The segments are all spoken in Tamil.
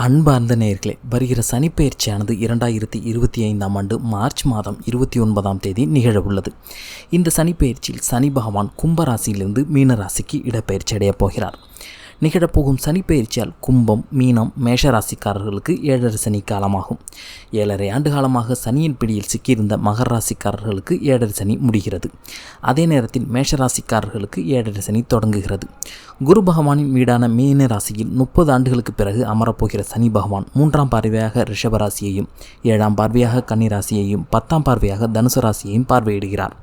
அன்பார்ந்த நேயர்களே வருகிற சனிப்பெயர்ச்சியானது இரண்டாயிரத்தி இருபத்தி ஐந்தாம் ஆண்டு மார்ச் மாதம் இருபத்தி ஒன்பதாம் தேதி நிகழவுள்ளது. இந்த சனிப்பெயர்ச்சியில் சனி பகவான் கும்பராசியிலிருந்து மீனராசிக்கு இடப்பெயர்ச்சி அடையப் போகிறார். நிகழப்போகும் சனிப்பெயர்ச்சியால் கும்பம் மீனம் மேஷராசிக்காரர்களுக்கு ஏழரை சனி காலமாகும். ஏழரை ஆண்டு காலமாக சனியின் பிடியில் சிக்கியிருந்த மகர ராசிக்காரர்களுக்கு ஏழரை சனி முடிகிறது. அதே நேரத்தில் மேஷராசிக்காரர்களுக்கு ஏழரை சனி தொடங்குகிறது. குரு பகவானின் வீடான மீன ராசியில் முப்பது ஆண்டுகளுக்கு பிறகு அமரப்போகிற சனி பகவான் மூன்றாம் பார்வையாக ரிஷபராசியையும் ஏழாம் பார்வையாக கன்னிராசியையும் பத்தாம் பார்வையாக தனுசு ராசியையும் பார்வையிடுகிறார்.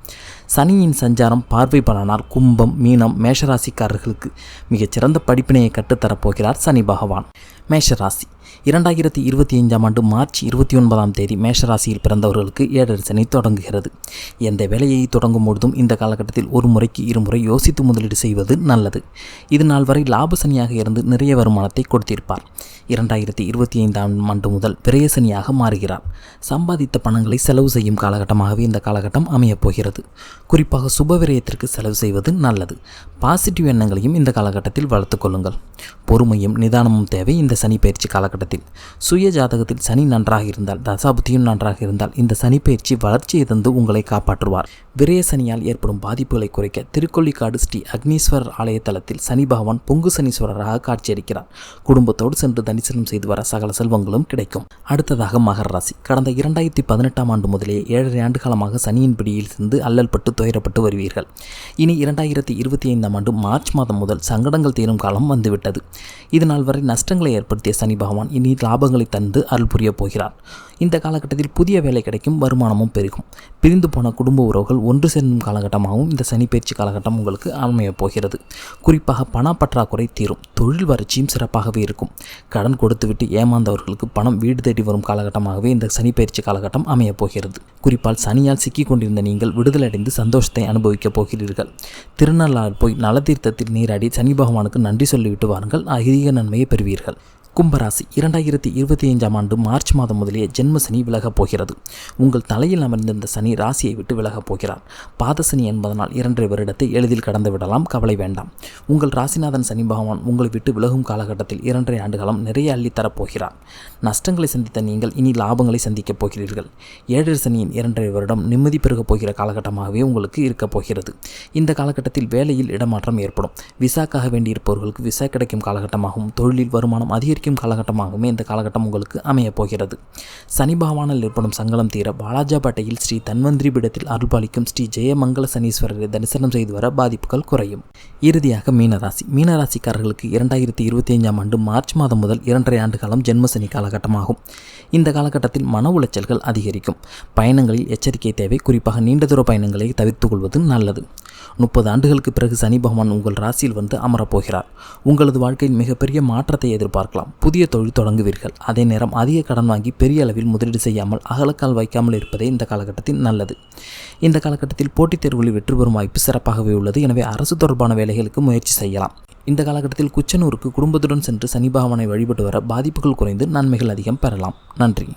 சனியின் சஞ்சாரம் பார்வை பலனால் கும்பம் மீனம் மேஷராசிக்காரர்களுக்கு மிகச்சிறந்த படிப்பினையை கற்றுத்தரப்போகிறார் சனி பகவான். மேஷராசி. இரண்டாயிரத்தி இருபத்தி ஐந்தாம் ஆண்டு மார்ச் இருபத்தி ஒன்பதாம் தேதி மேஷராசியில் பிறந்தவர்களுக்கு ஏழரசனை சனி தொடங்குகிறது. எந்த வேலையை தொடங்கும் பொழுதும் இந்த காலகட்டத்தில் ஒரு முறைக்கு இருமுறை யோசித்து முதலீடு செய்வது நல்லது. இது நாள் வரை லாப சனியாக இருந்து நிறைய வருமானத்தை கொடுத்திருப்பார். இரண்டாயிரத்தி இருபத்தி ஐந்தாம் ஆண்டு முதல் விரய சனியாக மாறுகிறார். சம்பாதித்த பணங்களை செலவு செய்யும் காலகட்டமாகவே இந்த காலகட்டம் அமையப் போகிறது குறிப்பாக சுப விரயத்திற்கு செலவு செய்வது நல்லது. பாசிட்டிவ் எண்ணங்களையும் இந்த காலகட்டத்தில் வளர்த்துக் கொள்ளுங்கள். பொறுமையும் நிதானமும் தேவை. இந்த சனி பயிற்சி காலகட்டத்தில் சுய ஜாதகத்தில் சனி நன்றாக இருந்தால் தசாபுத்தியும் நன்றாக இருந்தால் இந்த சனி பயிற்சி வளர்ச்சியை தந்து உங்களை காப்பாற்றுவார். விரய சனியால் ஏற்படும் பாதிப்புகளை குறைக்க திருக்கொள்ளிக்காடு ஸ்ரீ அக்னீஸ்வரர் ஆலய தலத்தில் சனி பகவான் பொங்கு சனீஸ்வரராக காட்சியளிக்கிறார். குடும்பத்தோடு சென்று தரிசனம் செய்து வர சகல செல்வங்களும் கிடைக்கும். அடுத்ததாக மகர ராசி. கடந்த இரண்டாயிரத்தி பதினெட்டாம் ஆண்டு முதலே ஏழரை ஆண்டு காலமாக சனியின் பிடியில் இருந்து அல்லல்பட்டு துயரப்பட்டு வருவீர்கள். இனி இரண்டாயிரத்தி இருபத்தி ஐந்தாம் ஆண்டு மார்ச் மாதம் முதல் சங்கடங்கள் தீரும் காலம் வந்துவிட்டது. இதனால் வரை நஷ்டங்களை ஏற்படுத்திய சனி பகவான் இனி லாபங்களை தந்து அருள் புரியப் போகிறார். இந்த காலகட்டத்தில் புதிய வேலை கிடைக்கும் வருமானமும் பெருகும். பிரிந்து போன குடும்ப உறவுகள் ஒன்று சேரும் காலகட்டமாகவும் இந்த சனிப்பயிற்சி காலகட்டம் உங்களுக்கு அமையப் போகிறது. குறிப்பாக பணப்பற்றாக்குறை தீரும். தொழில் வறட்சியும் சிறப்பாகவே இருக்கும். கடன் கொடுத்துவிட்டு ஏமாந்தவர்களுக்கு பணம் வீடு தேடி வரும் காலகட்டமாகவே இந்த சனிப்பயிற்சி காலகட்டம் அமையப் போகிறது. குறிப்பால் சனியால் சிக்கிக் கொண்டிருந்த நீங்கள் விடுதலடைந்து சந்தோஷத்தை அனுபவிக்கப் போகிறீர்கள். திருநள்ளாறு போய் நலத்தீர்த்தத்தில் நீராடி சனி பகவானுக்கு நன்றி சொல்லிவிட்டு வாருங்கள். அதிக நன்மையை பெறுவீர்கள். கும்பராசி இரண்டாயிரத்தி இருபத்தி ஐந்தாம் ஆண்டு மார்ச் மாதம் முதலே ஜென்ம சனி விலகப் போகிறது. உங்கள் தலையில் அமர்ந்திருந்த சனி ராசியை விட்டு விலகப் போகிறார். பாத சனி என்பதனால் இரண்டரை வருடத்தை எளிதில் கடந்து விடலாம். கவலை வேண்டாம். உங்கள் ராசிநாதன் சனி பகவான் உங்களை விட்டு விலகும் காலகட்டத்தில் இரண்டரை ஆண்டுகாலம் நிறைய அள்ளித்தரப் போகிறார். நஷ்டங்களை சந்தித்த நீங்கள் இனி லாபங்களை சந்திக்கப் போகிறீர்கள். ஏழரை சனியின் இரண்டரை வருடம் நிம்மதி பெருகப் போகிற காலகட்டமாகவே உங்களுக்கு இருக்கப் போகிறது. இந்த காலகட்டத்தில் வேலையில் இடமாற்றம் ஏற்படும். விசாக்காக வேண்டியிருப்பவர்களுக்கு விசா கிடைக்கும் காலகட்டமாகவும் தொழிலில் வருமானம் அதிகரிக்கும் கிடைக்கும் காலகட்டமாகவே இந்த காலகட்டம் உங்களுக்கு அமையப் போகிறது. சனி பகவானில் ஏற்படும் சங்கலம் தீர பாலாஜாபேட்டையில் ஸ்ரீ தன்வந்திரி பீடத்தில் அருள்பாலிக்கும் ஸ்ரீ ஜெயமங்கல சனீஸ்வரரை தரிசனம் செய்து வர பாதிப்புகள் குறையும். இறுதியாக மீனராசி. மீனராசிக்காரர்களுக்கு இரண்டாயிரத்தி இருபத்தி ஐந்தாம் ஆண்டு மார்ச் மாதம் முதல் இரண்டரை ஆண்டு காலம் ஜென்மசனி காலகட்டமாகும். இந்த காலகட்டத்தில் மன உளைச்சல்கள் அதிகரிக்கும். பயணங்களில் எச்சரிக்கை தேவை. குறிப்பாக நீண்ட தூர பயணங்களை தவிர்த்து கொள்வது நல்லது. முப்பது ஆண்டுகளுக்கு பிறகு சனி பகவான் உங்கள் ராசியில் வந்து அமரப்போகிறார். உங்களது வாழ்க்கையில் மிகப்பெரிய மாற்றத்தை எதிர்பார்க்கலாம். புதிய தொழில் தொடங்குவீர்கள். அதே நேரம் அதிக கடன் வாங்கி பெரிய அளவில் முதலீடு செய்யாமல் அகலக்கால் வைக்காமல் இருப்பதே இந்த காலகட்டத்தில் நல்லது. இந்த காலகட்டத்தில் போட்டித் தேர்வுகளில் வெற்றி பெறும் வாய்ப்பு சிறப்பாகவே உள்ளது. எனவே அரசு தொடர்பான வேலைகளுக்கு முயற்சி செய்யலாம். இந்த காலகட்டத்தில் குச்சனூருக்கு குடும்பத்துடன் சென்று சனி பகவானை வழிபட்டு வர பாதிப்புகள் குறைந்து நன்மைகள் அதிகம் பெறலாம். நன்றி.